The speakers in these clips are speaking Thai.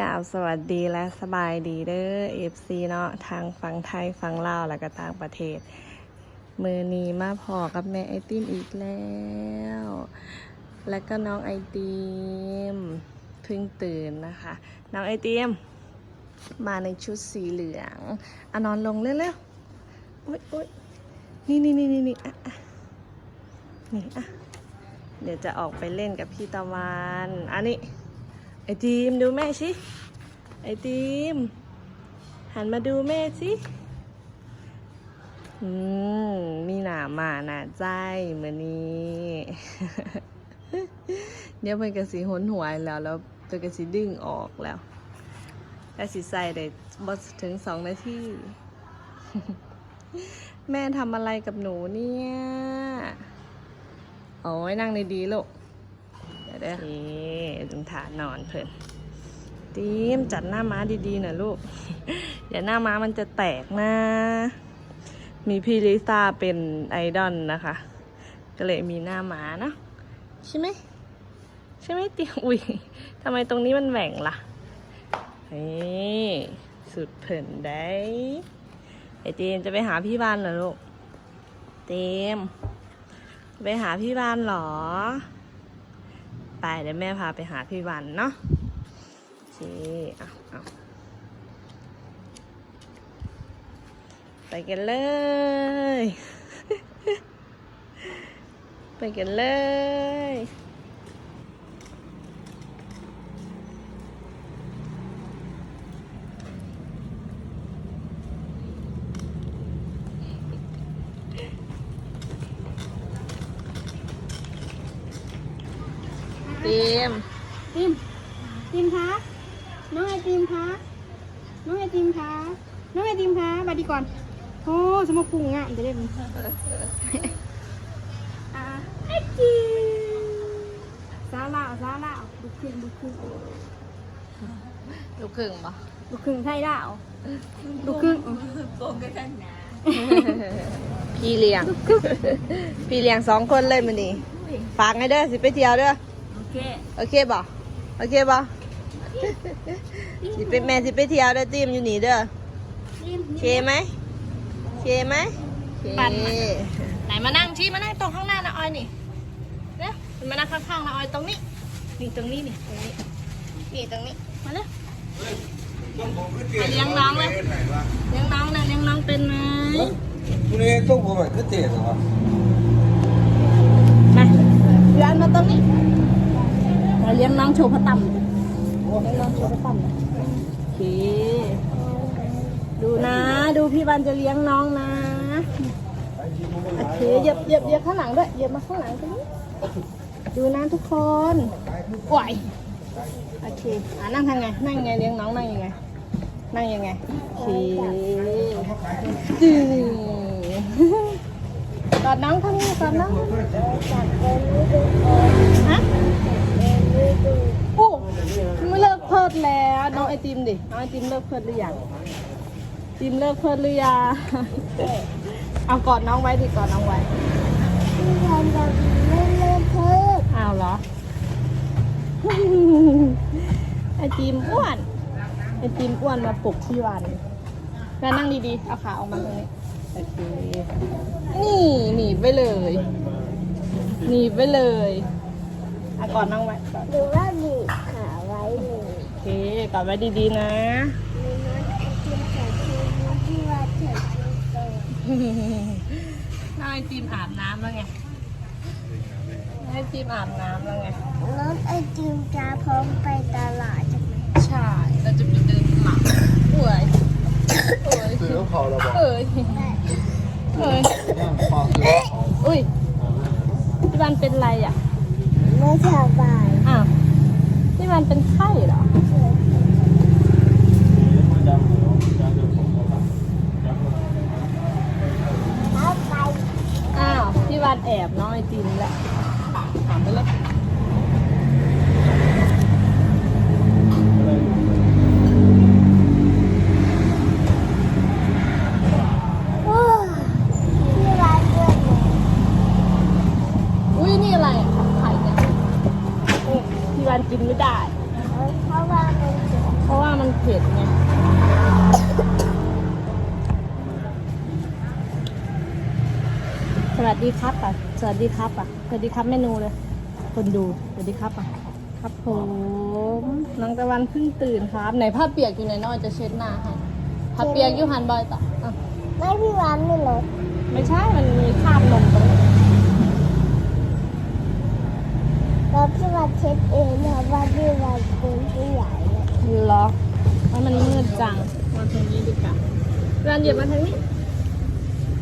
กล่าวสวัสดีและสบายดีเด้อเอฟซีเนาะทางฝั่งไทยฝั่งลาวแล้วก็ต่างประเทศ มือนีมาพอกับแม่ไอติมอีกแล้ว แล้วก็น้องไอติมเพิ่งตื่นนะคะ น้องไอติมมาในชุดสีเหลืองอะนอนลงเร็วๆอุ๊ยอุ๊ยนี่นี่นี่นี่นี่อะอะนี่อะเดี๋ยวจะออกไปเล่นกับพี่ตะวัน อันนี้ ไอทีมดูแม่สิ ไอทีมหันมาดูแม่สิอืมมีหนามาหนาใจมือนี้ เดี๋ยวเป็นกระสีหนหวยแล้ว แล้วเป็นกระสีดึงออกแล้วกระสีใส่ได้บดถึงสองนาทีแม่ทำอะไรกับหนูเนี่ย โอ้ยนั่งดีๆลูก เดี๋ยวเด้อนี่ถึงฐานนอนเพิ่นตีมจัดหน้าม้าดีๆน่อยลูกเดี๋ยวหน้าม้ามันจะแตกนะ มีพี่ลิซ่าเป็นไอดอลนะคะ ก็เลยมีหน้าม้าเนาะใช่ไหมใช่ไหมเตียอุ้ยทำไมตรงนี้มันแหว่งล่ะเฮ้ยสุดเผินได้ไอเตมจะไปหาพี่บานเหรอลูกเตมไปหาพี่บานเหรอ ไปเดี๋ยวแม่พาไปหาพี่วันเนาะโอเคเอาเอาไปกันเลย ไปกันเลย เตรียม ติมติมคะน้องไอติมคะน้องไอติมคะน้องไอติมคะมาดีก่อนโอ้สมพุงอะจะได้เป็นอ่าไอติมซาลาซาลาลูกครึ่งลูกครึ่งลูกครึ่งปะลูกครึ่งไทยดาวลูกครึ่งพี่เลี้ยง พี่เลี้ยงสองคนเลยมันนี่ฝากไงเด้อสิไปเที่ยวเด้อ โอเค โอเคบ่ โอเคบ่สิไปแม่สิไปเที่ยวเด้อตีมอยู่นี่เด้อติมโอเคไหมโอเคไหมโอเคปั่นมาไหนมานั่งที่มานั่งตรงข้างหน้านะออยนี่เนี่ยมานั่งข้างๆนะออยตรงนี้นี่ตรงนี้นี่ตรงนี้นี่ตรงนี้มาเลยมาเลี้ยงน้องเลยเลี้ยงน้องนะเลี้ยงน้องเป็นไหมทุเรียนต้องผมแบบคือเตะเหรอมาเลี้ยงมาตรงนี้ มาเลี้ยงน้องโชว์พระต่ำเลี้ยงน้องโชว์พระต่ำโอเค ดูนะ ดูพี่บันจะเลี้ยงน้องนะโอเคเหยียบเหยียบเหยียบข้างหลังด้วยเหยียบมาข้างหลังตรงนี้ดูนะทุกคนไหวโอเคอ่านั่งทางไง นั่งยังไงเลี้ยงน้องนั่งยังไง นั่งยังไงโอเคดึงกอดน้องทำไงกอดน้องฮะโอ้ไม่เลิกเพิด แล้วน้องไอติมดิน้องไอติมเลิกเพิดหรือยังติมเลิกเพิดหรือยังเอากอดน้องไว้ดิกอดน้องไว้อ้าวเหรอไอติมอ้วนไอติมอ้วนมาปลุกพี่วันแล้วนั่งดีๆเอาขาออกมาตรงนี้โอเคนี่หนีไปเลยหนีไปเลยอะกอนนั่งไว้หรือว่าไว้เลย โอเค กอดไว้ดีๆนะมีน้องไอติมใส่ชูมือที่ว่าใส่ชูโตน้องไอติมอาบน้ำแล้วไงน้องไอติมอาบน้ำแล้วไงน้องไอติมจะพร้อมไปตลาดใช่ไหมใช่ เราจะไปเดินหลังป่วยป่วยคือต้องพอเราบอกเอ้ยเอ้ยพอคืออุ้ยพี่บันเป็นไรอะ ไม่สบายอ้าวพี่บันเป็นไข้เหรอ ไม่ตีนแหละถามไปแล้วกินไม่ได้ เพราะว่ามันเพราะว่ามันเผ็ดไงสวัสดีครับป่ะ สวัสดีครับอะ สวัสดีครับเมนูเลย คนดู สวัสดีครับอะ ครับผมน้องตะวันเพิ่งตื่นครับ ไหนผ้าเปียกอยู่ไหนน้อยจะเช็ดหน้าให้ผ้าเปียกอยู่หันบอยต่ออะไม่พี่วันไม่ลดไม่ใช่ มันมีคราบนมตรงนี้แล้วพี่วันเช็ดเองเพราะว่าพี่วันเป็นผู้ใหญ่เลยเหรอว่ามันมืดจังมาทางนี้ดีกว่ารันเหยียบมาทางนี้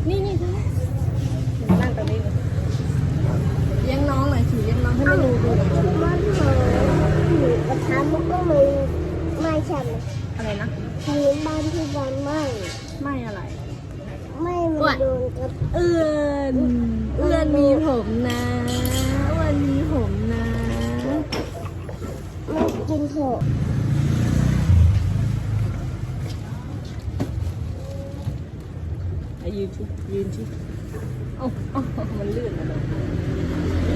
นี่นี่ทางนี้นั่งตรงนี้เลยเลี้ยงน้องหน่อยสิเลี้ยงน้องให้มันดูดูมันหอนหมูกระทะมันก็มีไม่ใช่ไหมอะไรนะมีบ้านพี่วันไม่ไม่อะไร ไม่อ้วมันนโดนกับเอื้อนเอื้อนมีผมนะอ้วันมีผมนะไม่กินเถอะยืนชิยืนชิอ้าเอ้มันลื่นนะ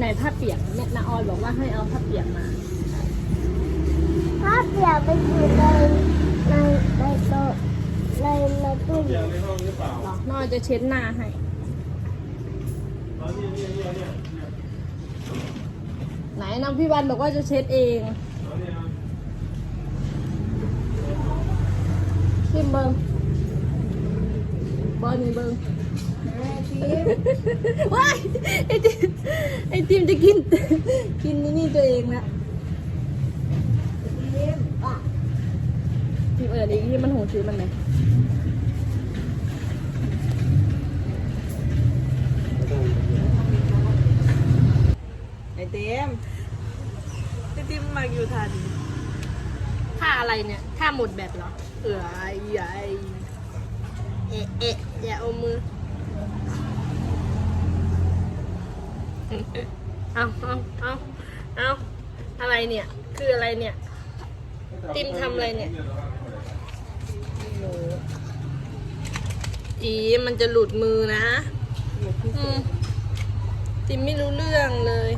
ไหนผ้าเปียกเนี่ยนาออยบอกว่าให้เอาผ้าเปียกมาถ้าเปียกไปอยู่ในในในโต๊ะในในตู้เย็นหรอน้อยจะเช็ดหน้าให้ไหนน้องพี่วันบอกว่าจะเช็ดเองชิมเบิงเบิร์นี่เบิง ว้ายไอติมไอติมจะกิน กินนี่นี่ตัวเองละทีมเอิญอีกที่มันหูซื้อมันไหมไอเต็มไอเต็มมาอยู่ทันท่าอะไรเนี่ยท่าหมดแบบเหรอเออไอ้ใหญ่เอะเอะอย่าเอามือ เอาเอาเอาเอาอะไรเนี่ย คืออะไรเนี่ย ติมทำอะไรเนี่ยโอ้โหอีมันจะหลุดมือนะอืมติมไม่รู้เรื่องเลย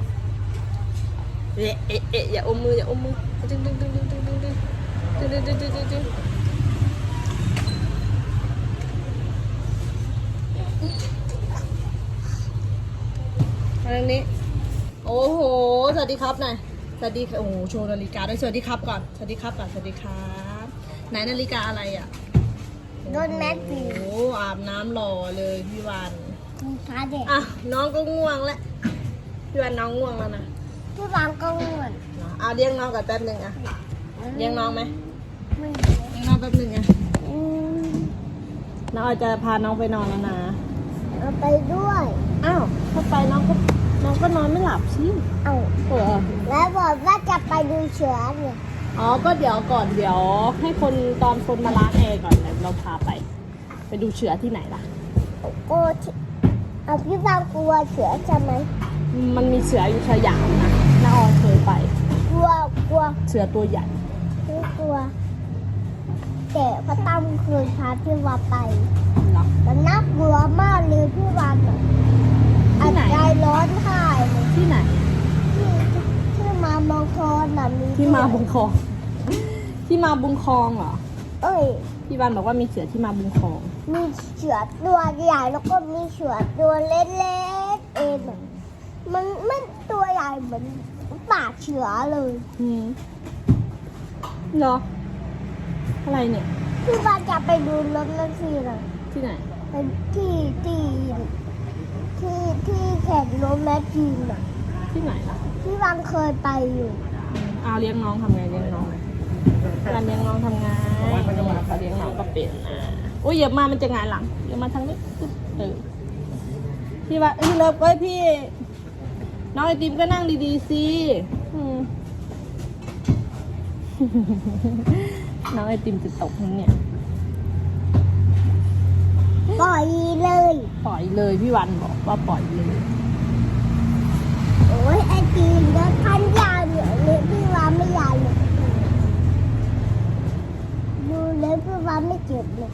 เอ๊ะเอะเอะอย่าอมมืออย่าอมมือดึงดึงดึงดึงดึงดึงดึงดึงดึงดึงดึงดึง ทางนี้ โอ้โห สวัสดีครับหน่อยสวัสดีค่ะโอ้โหโชว์นาฬิกาด้วยสวัสดีครับก่อน สวัสดีครับก่อน สวัสดีครับ ไหนนาฬิกาอะไรอะโดนแมสโอ้ปีโหอาบน้ำหล่อเลยพี่วันมีขาเด็กอะน้องก็ง่วงแล้วพี่วันน้องง่วงแล้วนะพี่วางก็ง่วนอะเลี้ยงน้องก่อนแป๊บหนึ่งอะเลี้ยงน้องไหมไม่เลี้ยงน้องแป๊บหนึ่งอะอืมน้องออยจะพาน้องไปนอนแล้วนะเอาไปด้วย อ้าวถ้าไปน้องก็ น้องก็นอนไม่หลับสิเอาเออแล้วบอกว่าจะไปดูเสือเนี่ยอ๋อ ก็เดี๋ยวก่อนเดี๋ยว ให้คนตอนคนมาล้างแอร์ก่อนเดี๋ยวเราพาไป ไปดูเชือที่ไหนล่ะกลัวที่เอาพี่วางกลัวเสือใช่ไหมมันมีเสืออยู่สยามนะน้าออยเคยไป กลัวกลัวเสือตัวใหญ่ไม่กลัวแต่พระตั้มเคยพาพี่วาไปเหรอแต่น่ากลัวมากเลยพี่วานอะ ที่ไหนใจร้อนไห้เลยที่ไหน ที่ที่มามองคอนน่ะมีที่มาบุงคลอง ที่มาบุงคลองเหรอ เอ้ย พี่วันบอกว่ามีเสือที่มาบุงคลอง มีเสือตัวใหญ่แล้วก็มีเสือตัวเล็กๆเองอะมันไม่ตัวใหญ่เหมือนปากเสือเลยอืมเหรอ อะไรเนี่ยพี่วานจะไปดูรถนั่นสินะที่ไหน เป็นที่ที่ ที่ที่แข่งรถแมชชีนอะที่ไหนล่ะพี่วานเคยไปอยู่อืมเอาเลี้ยงน้องทำไงเลี้ยงน้องการเลี้ยงน้องทำไงเขาเลี้ยงน้องก็เป็นนะอุ้ยอย่ามามันจะหงายหลังอย่ามาทางนี้ปึ๊บเออพี่ว่าพี่เลิฟก็พี่ น้องไอติมก็นั่งดีๆสิอืมน้องไอติมจะตกมั้งเนี่ยปล่อยเลย ปล่อยเลยพี่วันบอกว่าปล่อยเลย โอ้ยไอจีนก็พันยาวเหลือเลยพี่ว่าไม่ยาวเลยดูเลยพี่ว่าไม่เจ็บเลย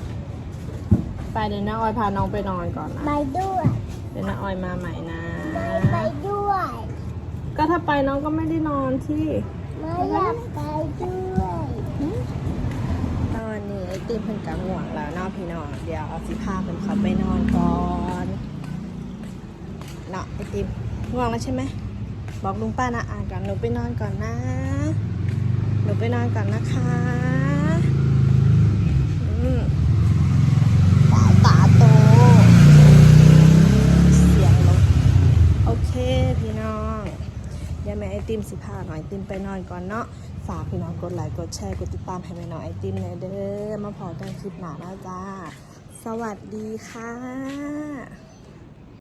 ไปเดี๋ยวน้าออยพาน้องไปนอนก่อนนะไปด้วยเดี๋ยวน้าออยมาใหม่นะ ไปด้วย ก็ถ้าไปน้องก็ไม่ได้นอนที่ ไม่อยากไปด้วยต อนนี้ไอติมเพิ่นกะง่วงแล้วนาพี่น้องเดี๋ยวเอาสิพาเพิ่นเขาไปนอนก่อนเนาะไอติมง่วงแล้วใช่ไหมบอกลุงป้านะอ่านก่อนหนูไปนอนก่อนนะหนูไปนอนก่อนนะคะตาตาโตเสียงลงโอเคพี่น้องเดี๋ยวแม่ไอติมสิพาหน่อยติมไปนอนก่อนเนาะ ฝากพี่น้องกดไลค์กดแชร์กดติดตามให้แม่น้องไอติมหน่อยเด้อมาพอกันคลิปหน้าแล้วจ้า สวัสดีค่ะ